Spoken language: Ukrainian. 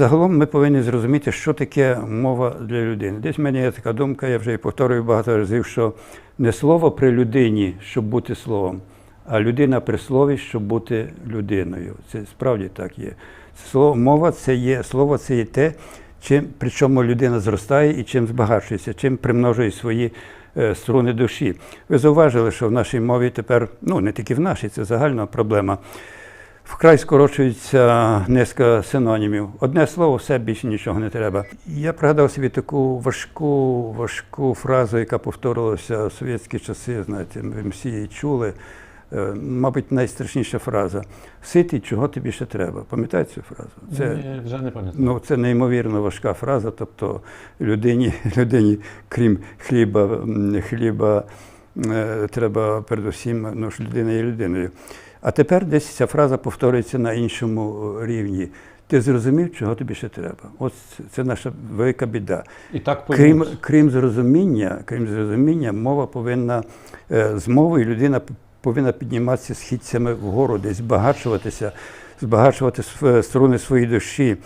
загалом ми повинні зрозуміти, що таке мова для людини. Десь в мене є така думка, я вже і повторюю багато разів, що не слово при людині, щоб бути словом, а людина при слові, щоб бути людиною. Це справді так є. Слово, мова це є, слово це є те, чим, при чому людина зростає і чим збагачується, чим примножує свої е, струни душі. Ви зауважили, що в нашій мові тепер, ну не тільки в нашій, це загальна проблема. Вкрай скорочується низка синонімів. Одне слово, все більше нічого не треба. Я пригадав собі таку важку, важку фразу, яка повторювалася в совєтські часи, знаєте, ви всі її чули. Е, Мабуть, найстрашніша фраза. Ситий, чого тобі ще треба? Пам'ятаєте цю фразу? Це, Ні, вже не пам'ятаю. Ну, це неймовірно важка фраза. Тобто людині, людині крім хліба, хліба треба передусім, ну ж людина є людиною. А тепер десь ця фраза повторюється на іншому рівні. Ти зрозумів, чого тобі ще треба. Ось це наша велика біда. І так Крім, крім зрозуміння, крім зрозуміння, мова повинна е, з мовою людина повинна підніматися східцями вгору, десь збагачуватися, збагачувати струни своєї душі.